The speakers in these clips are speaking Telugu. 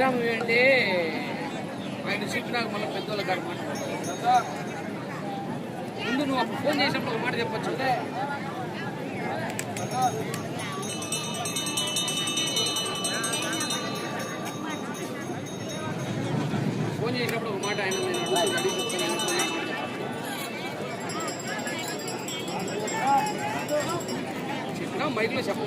విగ్రహం ఏంటి ఆయన చెప్పినాక మళ్ళీ పెద్దోళ్ళ కాడ మాట్లాడతారు ముందు నువ్వు అప్పుడు ఫోన్ చేసినప్పుడు ఒక మాట చెప్పచ్చు. ఫోన్ చేసినప్పుడు ఒక మాట ఆయన చెప్పినా మైక్లో చెప్ప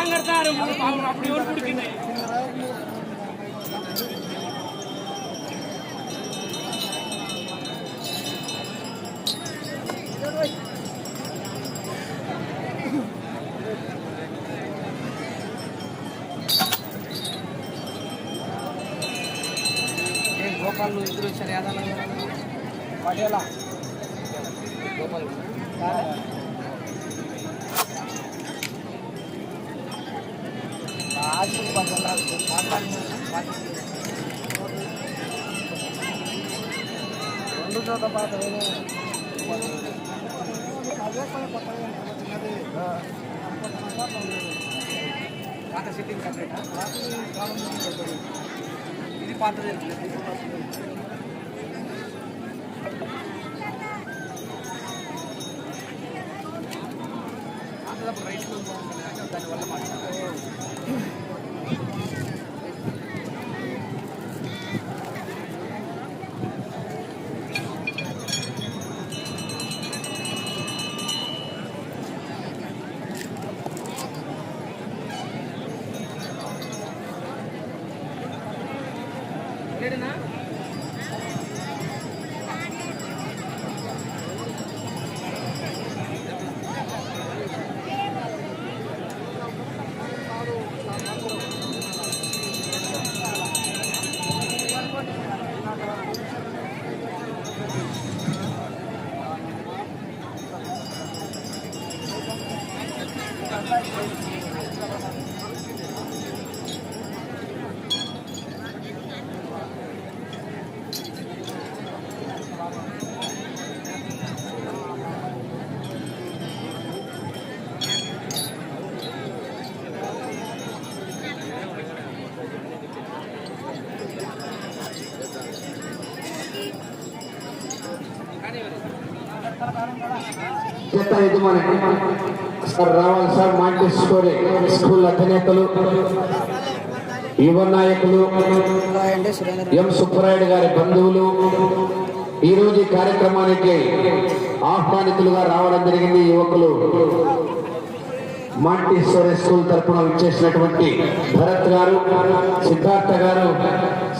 நாங்க தான் அப்படி ஒரு பிடிக்கணும் కానీ జత యజమాని సార్ రావాలి సార్ మాంటేశ్వరి స్కూల్ అధినేతలు యువ నాయకులు ఎం సుబ్బరాయుడు గారి బంధువులు ఈ రోజు ఈ కార్యక్రమానికి ఆహ్వానితులుగా రావడం జరిగింది యువకులు. మాంటేశ్వరి స్కూల్ తరఫున విచ్చేసినటువంటి భరత్ గారు సిద్ధార్థ గారు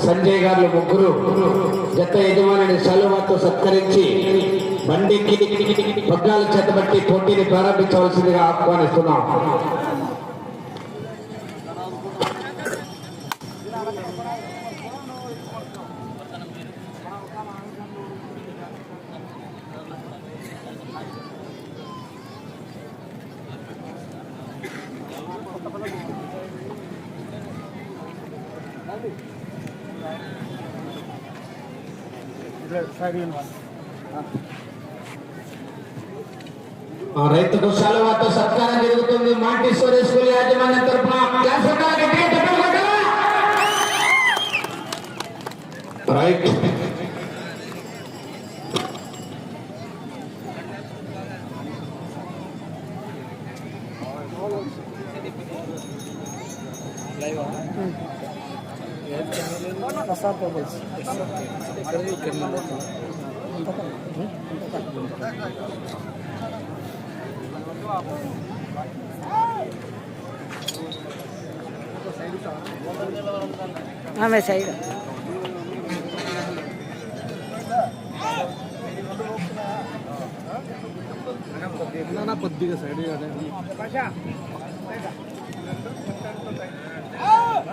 సంజయ్ గారు ముగ్గురు జత యజమానిని సెలవుతో సత్కరించి బండికి పగ్గాలు చేతబట్టి పోటీని ప్రారంభించవలసిందిగా ఆహ్వానిస్తున్నాం ఆ రైతుకు సెలవుతో సత్కారం జరుగుతుంది. మాంటేశ్వరి స్కూల్ యాజమాన్యం తరఫున క్లాస్ ఉండాలి, हाँ मैं सही ना ना पद्धी का साइड ही आ रहा है।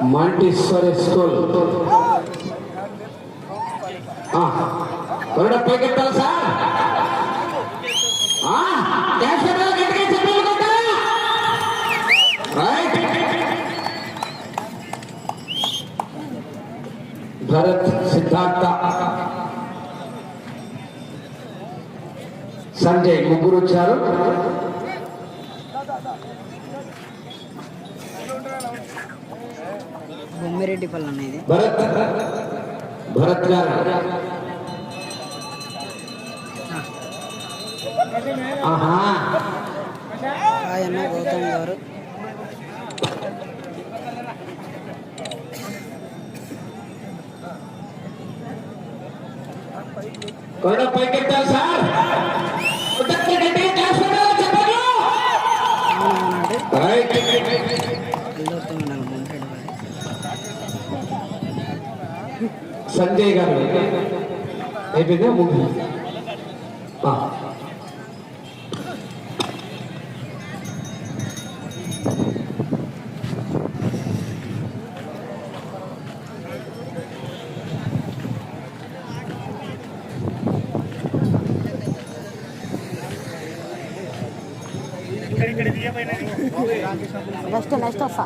మాంటేశ్వరి స్కూల్ కొరడ పైకెత్తాలి సార్? భరత్ సిద్ధార్థ. సంజయ్ ముగ్గురు వచ్చారు. బొమ్మిరెడ్డి పల్లి అన్న ఇది భరత్ భరత్ గారు. ఆహా. హాయ్ అన్న గౌతమ్ గారు. కొండ పైకెత్తాలి సార్. సంజయ్ గారు. అయిపోయిందా? ముందు. నెక్స్ట్ నెక్స్ట్ వస్తా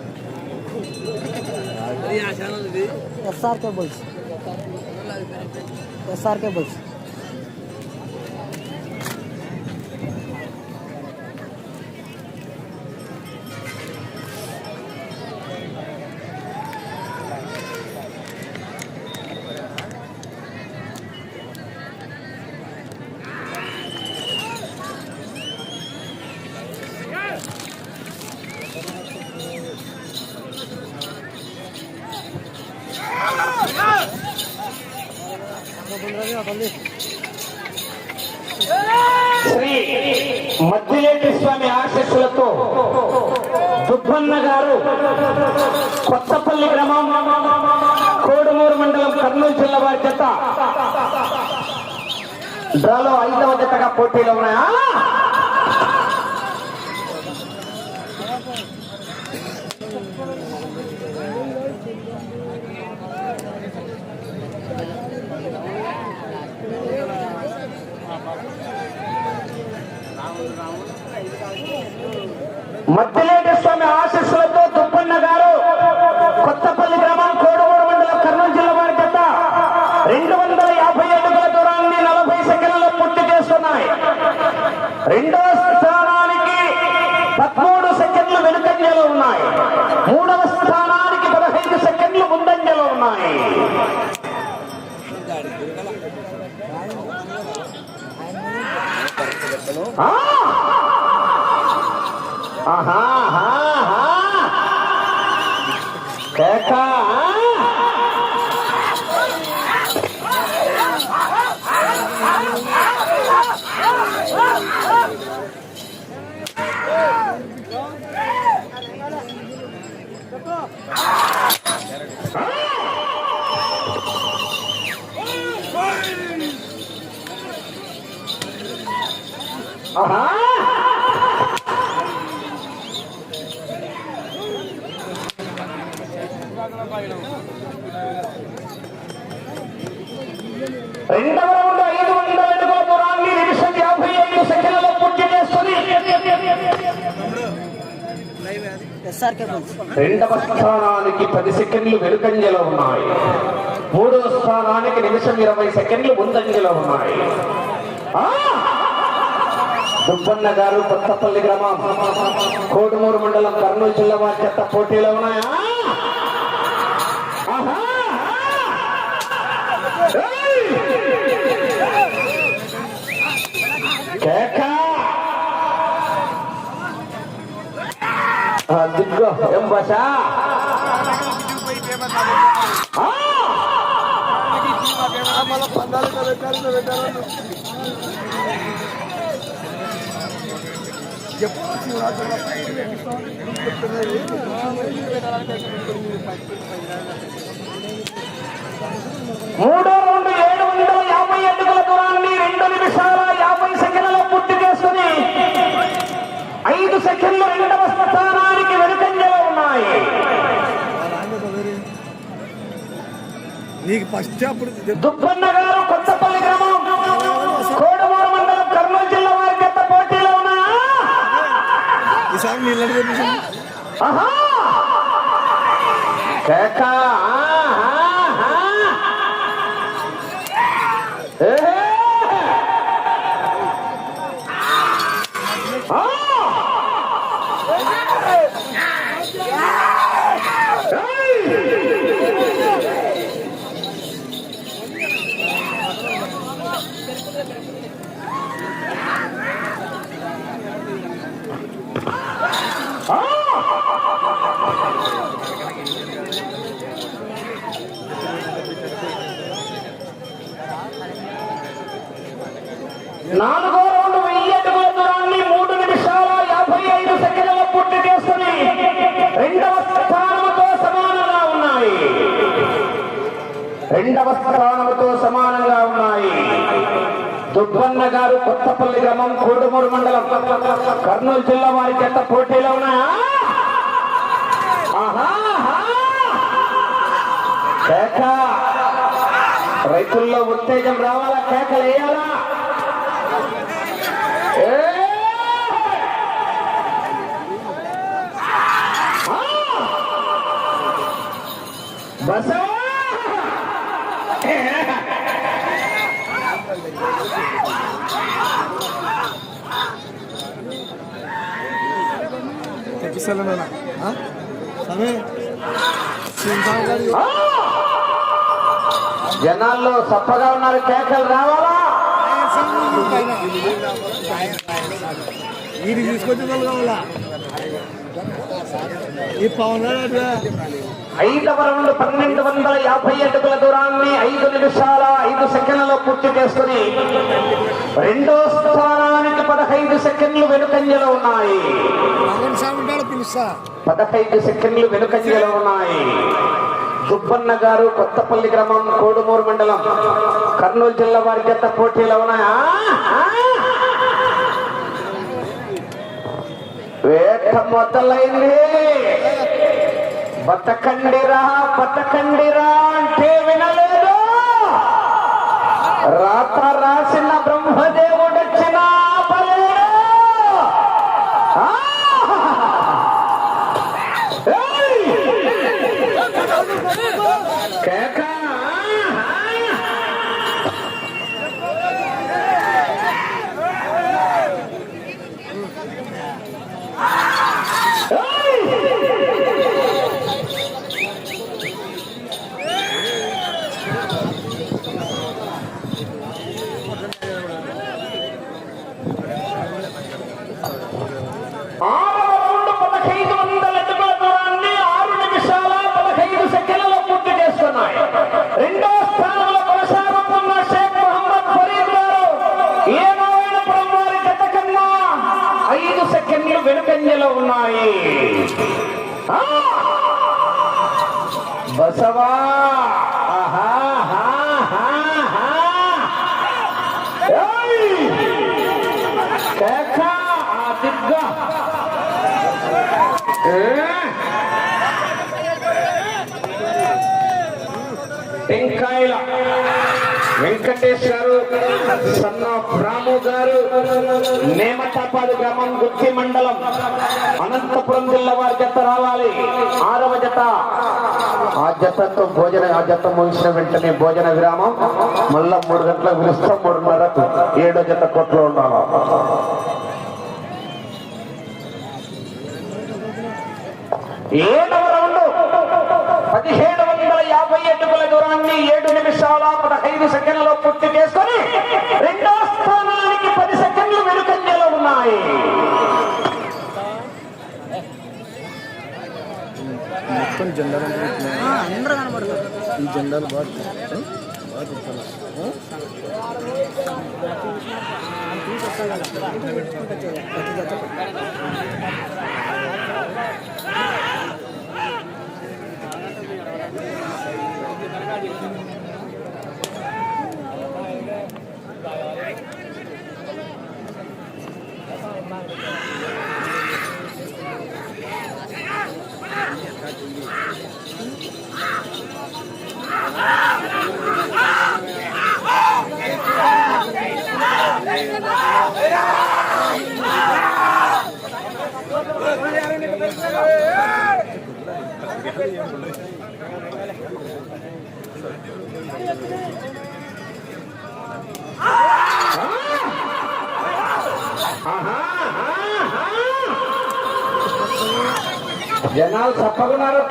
ఎస్ఆర్ तो सर के बस మద్దిలేటి స్వామి ఆశీస్సులతో దుబ్బన్న గారు కొత్తపల్లి గ్రామం కోడుమూరు మండలం కర్నూలు జిల్లా వారి జత. డ్రాలో ఐదవ జతగా పోటీలో ఉన్నాయా? మద్దిలేటి స్వామి ఆశీస్సులతో దుప్పన్న గారు కొత్తపల్లి గ్రామం కోడుమూరు మండలం కర్నూలు జిల్లా వారి గత రెండు వందల యాభై అడుగుల దూరాన్ని నలభై సెకండ్లలో పూర్తి చేస్తున్నాయి. రెండవ స్థానానికి పదమూడు సెకండ్లు వెనుకంజలో ఉన్నాయి. మూడవ స్థానానికి పదహైదు సెకండ్లు ముందంజలో ఉన్నాయి. ఆ! ఆహా ఆహా, ఆహా. కేక ఆహా రెండవ రౌండ్ ఐదు వందల అడుగుల దూరాన్ని నిమిషం యాభై ఐదు సెకండ్లలో పూర్తి చేస్తుంది. ఎస్ఆర్ కేబుల్స్ రెండవ స్థానానికి పది సెకండ్లు వెనుకంజలో ఉన్నాయి. మూడవ స్థానానికి నిమిషం ఇరవై సెకండ్లు ముందంజలో ఉన్నాయి! దుబ్బన్న గారు కొత్తపల్లి గ్రామం. కోడుమూరు మండలం కర్నూలు జిల్లా వారి చెత్త పోటీలో ఉన్నాయా? ఏం భాష మూడో రౌండ్ ఏడు వందల యాభై అడుగుల దూరాన్ని రెండు నిమిషాల యాభై సెకండ్లలో పూర్తి చేసుకుని ఐదు సెకండ్లు నీకు ఫస్ట్ అప్పుడు దుబ్బన్న గారు కొత్తపల్లి గ్రామం. కోడమూరు మండలం కర్నూలు జిల్లా వారి గత పోటీలో ఉన్నా. ఈసారి నీళ్ళు కేక! రెండవ స్థానంతో సమానంగా ఉన్నాయి. దుబ్బన్న గారు కొత్తపల్లి గ్రామం కోటమూరు మండలం. కర్నూలు జిల్లా వారి చేత పోటీలో ఉన్నాయా? కేక. రైతుల్లో ఉత్తేజం రావాలా? కేకలు వేయాలా బసవ ఆ! బసవా! ఆ! జనాల్లో సప్పగా ఉన్నారు కేకలు రావాలా వీడికి తీసుకొచ్చి కావాలా ఈ పవన్ ఐదవ రౌండ్ పన్నెండు వందల యాభై అడుగుల దూరాన్ని ఐదు నిమిషాల ఐదు సెకండ్లలో పూర్తి చేసుకుని రెండో స్థానానికి పదహైదు సెకండ్లు వెనుకంజలో ఉన్నాయి పదహైదు సెకండ్లు వెనుకంజలో ఉన్నాయి. దుబ్బన్న గారు కొత్తపల్లి గ్రామం కోడుమూరు మండలం. కర్నూలు జిల్లా వారి చేత పోటీలో ఉన్నాయా. వేట మొదలైంది. బతకండిరా బతకండిరా అంటే వినలేదు. రాత రాసిన బ్రహ్మ వచ్చిన ఆపలేడు. ఆ! ఏయ్! కేక ఏయ్! ఆరవ రౌండ్ పదహైదు వందల అడుగుల దూరాన్ని ఆరు నిమిషాల పదహైదు సెకండ్లలో పూర్తి చేస్తున్నాయి రెండో స్థానంలో కొనసాగుతున్న షేక్ మహమ్మద్ ఫరీద్ గారు ఏ నారాయణపురం వారి గత కన్నా ఐదు సెకండ్లు వెనుకంజలో ఉన్నాయి. బసవా! ఆహా, ఆ దిగ్గ. టెంకాయల వెంకటేష్ గారు సన్న రాము గారు నేమటాపాడు గ్రామం గుత్తి మండలం అనంతపురం జిల్లా వారి జత రావాలి. ఆరవ జత. ఆ జతతో భోజన ఆ జత ముగిసిన వెంటనే భోజన విరామం. మళ్ళా మూడు గంటలకు పిలుస్తాం మూడున్నరకు. ఏడో జత కొట్లో ఉన్నాను ఏడవ రౌండ్ పదిహేడు వందల యాభై అడుగుల దూరాన్ని ఏడు నిమిషాల పదహైదు సెకండ్లలో పూర్తి చేసుకొని రెండో స్థానానికి పది సెకండ్లు వెనుకంజలో ఉన్నాయి. మొత్తం జెండాలు అందరూ ఈ జెండాలు బాగా బాగా Gracias. జనాలు తప్పకున్నారు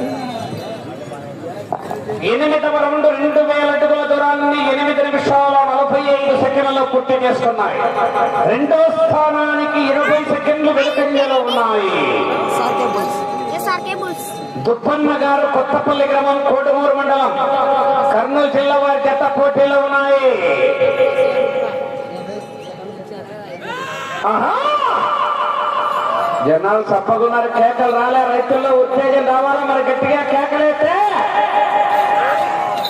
you. ఎనిమిదవ రౌండ్ రెండు వేల అడుగుల దూరాన్ని ఎనిమిది నిమిషాల నలభై ఐదు సెకండ్లలో పూర్తి చేసుకున్నాయి రెండో స్థానానికి ఇరవై సెకండ్లు వెనుకంజలో ఉన్నాయి. దుప్పన్న గారు కొత్తపల్లి గ్రామం కోటమూరు మండలం. కర్నూలు జిల్లా వారి జత పోటీలో ఉన్నాయి! జనాలు చప్పకున్నారు కేకలు రాలే రైతుల్లో ఉత్తేజం రావాలా మరి గట్టిగా కేకలైతే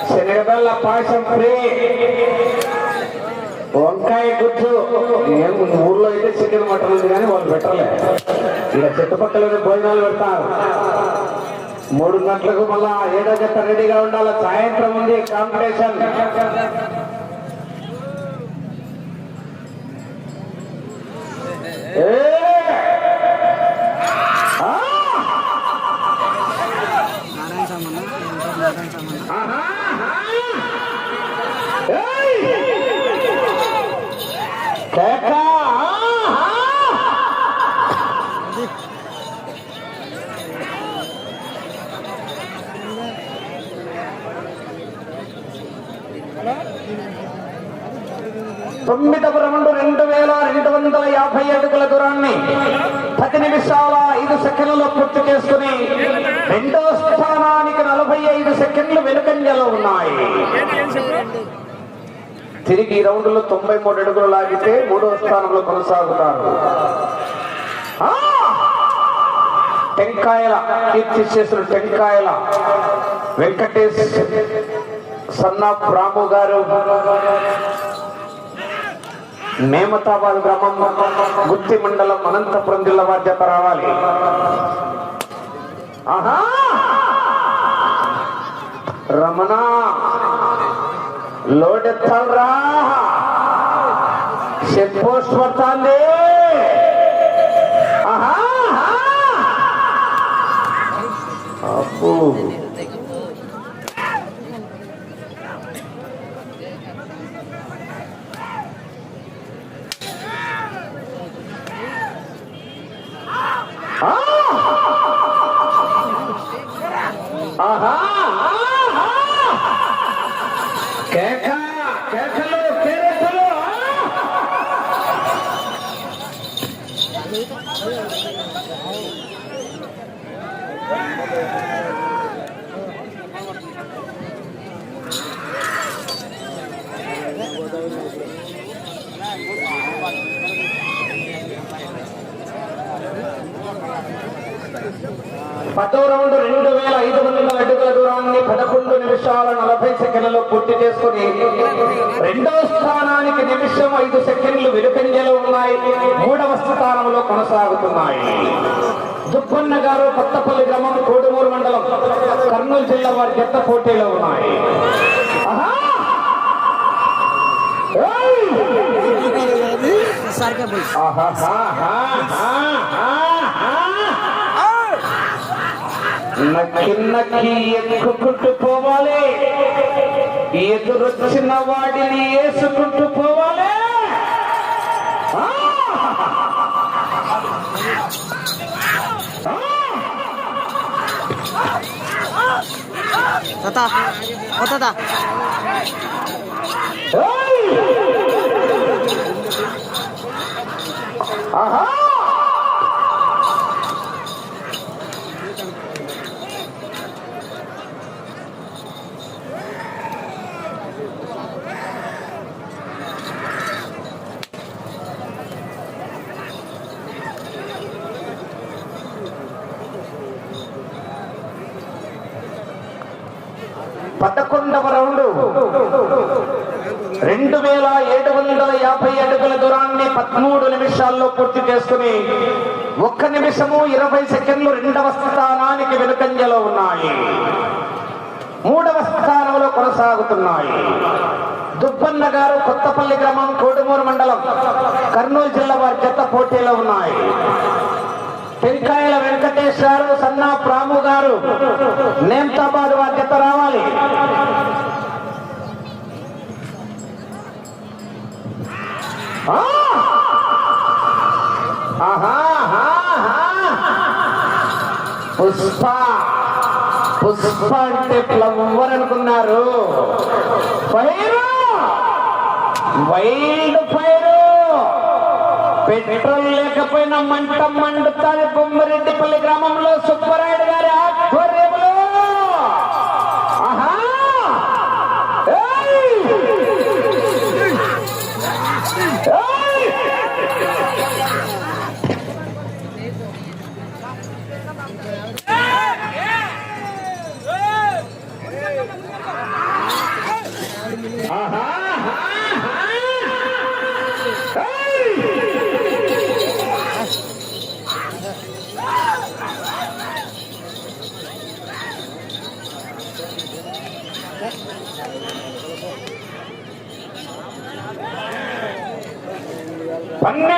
శనగబెల్ల పాయసం ఫ్రీ. వంకాయ గుజ్జు. ఏం ఊర్లో అయితే చికెన్ మటన్ ఉంది కానీ వాళ్ళు పెట్టలే. ఇలా చుట్టుపక్కల భోజనాలు పెడతారు. మూడు గంటలకు మళ్ళా ఏడో జత రెడీగా ఉండాలి. సాయంత్రం ఉంది కాంపిటీషన్. ఏ! ఆ! నారాయణ సామాన్ నారాయణ సామాన్ ఆహా! ఏయ్! కేక! ఆహా! తొమ్మిదవ రౌండ్ రెండు వేల రెండు వందల యాభై అడుగుల దూరాన్ని పది నిమిషాల ఐదు సెకండ్లలో పూర్తి చేసుకుని రెండో స్థానానికి నలభై ఐదు సెకండ్లు వెనుకంజలో ఉన్నాయి. తిరిగి రౌండ్లో తొంభై మూడు అడుగులు లాగితే మూడో స్థానంలో కొనసాగుతారు. టెంకాయల కీర్తి చేసిన టెంకాయల వెంకటేష్ సన్నాఫ్ ప్రాము గారు. మేమతాబాద్ గ్రామం గుత్తి మండలం అనంతపురం జిల్లా వారి జత రావాలి. ఆహా! రమణ! లోడెత్తాలరా! చెక్ పోస్ట్ పడుతుంది ఆహా! అప్పు ఆ! ఆహా ఆహా! కేక కేకలు కేరసలు పదో రౌండ్ రెండు వేల ఐదు వందల అడుగుల దూరాన్ని పదకొండు నిమిషాల నలభై సెకండ్లలో పూర్తి చేసుకుని రెండవ స్థానానికి నిమిషం ఐదు సెకండ్లు వెనుకంజలో ఉన్నాయి. మూడవ స్థానంలో కొనసాగుతున్నాయి. దుప్పన్న గారు కొత్తపల్లి గ్రామం కోడుమూరు మండలం కర్నూలు జిల్లా వారి జత పోటీలో ఉన్నాయి. నక్కి నక్కి ఎక్కుకుంటూ పోవాలి. ఎదురొచ్చిన వాడిని వేసుకుంటూ పోవాలి! తాత ఓ తాత! ఆహా పదకొండవ రౌండ్ రెండు వేల ఏడు వందల యాభై అడుగుల దూరాన్ని పదమూడు నిమిషాల్లో పూర్తి చేసుకుని ఒక్క నిమిషము ఇరవై సెకండ్లు రెండవ స్థానానికి వెనుకంజలో ఉన్నాయి. మూడవ స్థానంలో కొనసాగుతున్నాయి. దుబ్బన్న గారు కొత్తపల్లి గ్రామం కోడుమూరు మండలం కర్నూలు జిల్లా వారి చెత్త పోటీలో ఉన్నాయి. టెంకాయల వెంకటేశ్వరు సన్నా ప్రాము గారు నేమ్తాబాద్ వారి చెత్త రావాలి. పుష్ప పుష్ప అంటే ఫ్లవర్ అనుకున్నారు ఫైరు వైల్డ్ ఫైరు పెట్రోల్ లేకపోయినా మంట మండుతాది బొమ్మరెడ్డిపల్లి గ్రామంలో సుబ్బరాయుడు గారు. పన్నెండో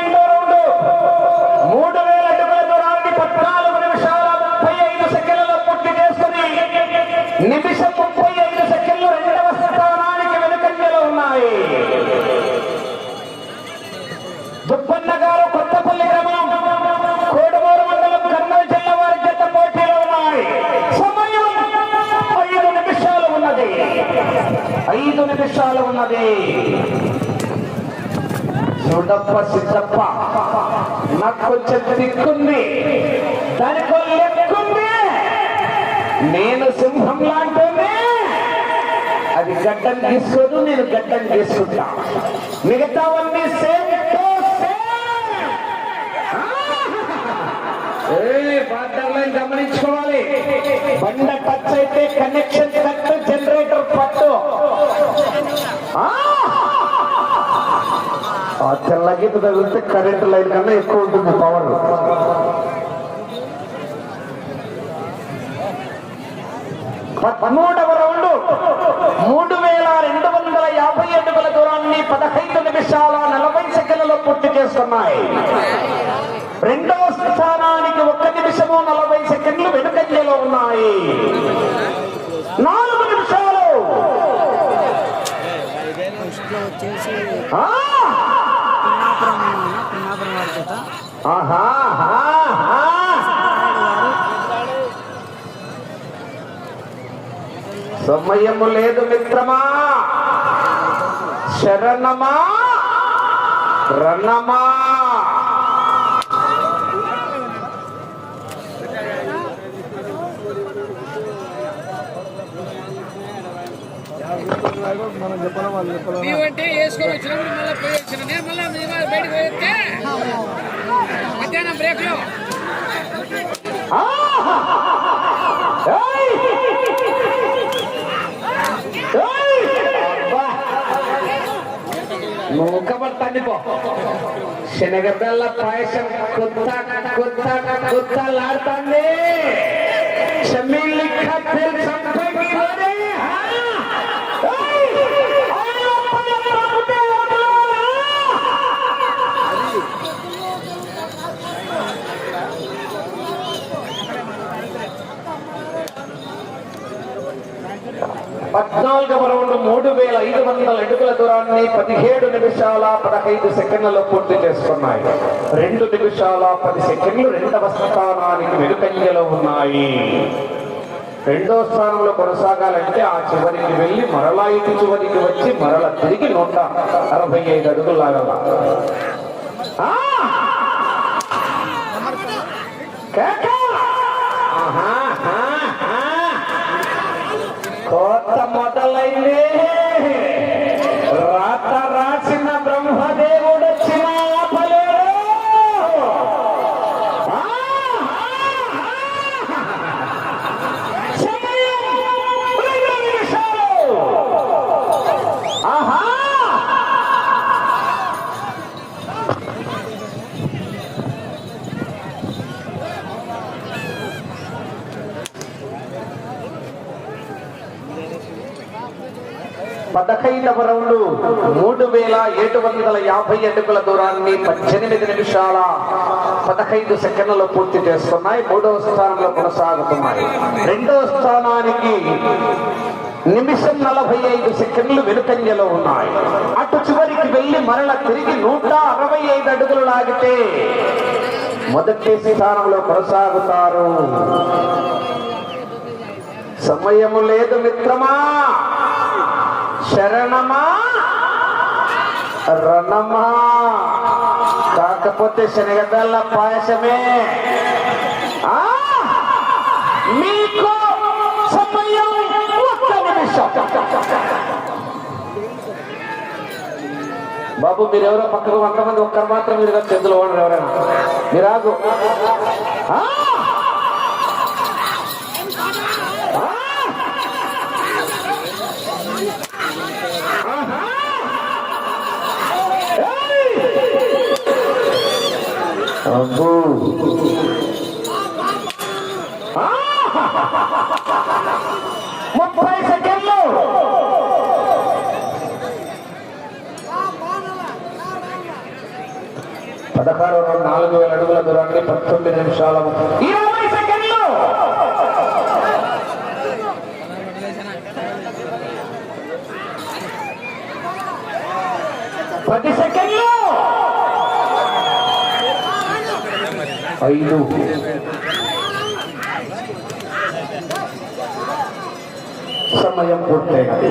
గడ్డం తీసుకోదు నేను గడ్డం తీసుకుంటా మిగతావన్నీ సేమ్ టు సేమ్. గమనించుకోవాలి. బండ టచ్ అయితే కనెక్షన్ కట్ జనరేటర్ పట్టు. తెల్లగీత తగిలితే కరెంట్ లైన్ కన్నా ఎక్కువ ఉంటుంది పవర్ పదమూడవ రౌండ్. మూడు వేల రెండు వందల యాభై అడుగుల దూరాన్ని పదహైదు నిమిషాల నలభై సెకండ్లలో పూర్తి చేస్తున్నాయి. రెండవ స్థానానికి ఒక్క నిమిషము నలభై సెకండ్లు వెనుకంజలో ఉన్నాయి. నాలుగు నిమిషాలు. ఫస్ట్ సమయము లేదు మిత్రమా. శరణమా. రణమా మనం చెప్పాలి వాళ్ళు చెప్పాలి నీవంటే వేసుకొని వచ్చినప్పుడు మళ్ళీ పోయి వచ్చిన నేను మళ్ళీ మీ వాళ్ళు బయటకు పోయితే మధ్యాహ్నం బ్రేక్ নৌকাবার টানিব সেনেকে বেলা পায়েসে কোথা কোথা কোথা লার টানে। সমিল খাতে সম্পর্কিত పద్నాలుగవ రౌండ్ మూడు వేల ఐదు వందల అడుగుల దూరాన్ని పదిహేడు నిమిషాల పదహైదు సెకండ్లలో పూర్తి చేసుకున్నాయి. రెండు నిమిషాల పది సెకండ్లు రెండవ స్థానానికి వెనుకంజలో ఉన్నాయి. రెండో స్థానంలో కొనసాగాలంటే ఆ చివరికి వెళ్ళి మరలా ఇటు చివరికి వచ్చి మరల తిరిగి నూట అరవై ఐదు అడుగులు లాగాల. ఆహా. కోత మొదలైంది రాత రాసిన బ్రహ్మదేవుడు వచ్చిన ఆపలేడు ఆ, ఆ, ఆ. సమయం రెండు నిమిషాలు. ఆహా పదహైదవ రౌండ్ మూడు వేల ఏడు వందల యాభై అడుగుల దూరాన్ని పద్దెనిమిది నిమిషాల పదహైదు సెకండ్లలో పూర్తి చేస్తున్నాయి. మూడవ స్థానంలో కొనసాగుతున్నాయి. రెండవ స్థానానికి నిమిషం నలభై ఐదు సెకండ్లు వెనుకంజలో ఉన్నాయి. అటు చివరికి వెళ్ళి మరల తిరిగి నూట అరవై ఐదు అడుగులు లాగితే మొదటి స్థానంలో కొనసాగుతారు. సమయము లేదు మిత్రమా. శరణమా? రణమా? కాకపోతే శనగదల్ల పాయసమే. మీకు సమయం ఒక్క నిమిషం. బాబు మీరెవరో పక్కకు వంద మంది ఒక్కరు మాత్రం మీరు చేతులు ఓనరు ఎవరైనా. మీరాగు నువ్వు ముప్పై సెకండ్లు. పదహారు నాలుగు వేల అడుగుల దూరాన్ని పంతొమ్మిది నిమిషాల. ఇరవై సెకండ్లు. పది సెకండ్లు. ఐదు. సమయం పూర్తయినది.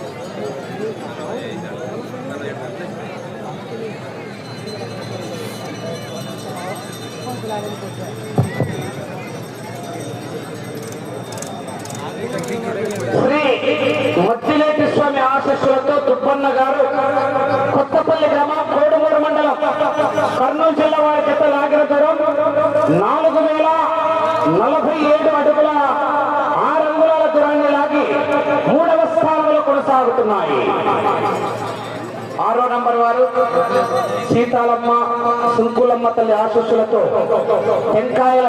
శ్రీ మద్దిలేటి స్వామి ఆశస్సులతో తుప్పన్న సీతాలమ్మ తల్లి ఆశస్సులతో. టెంకాయ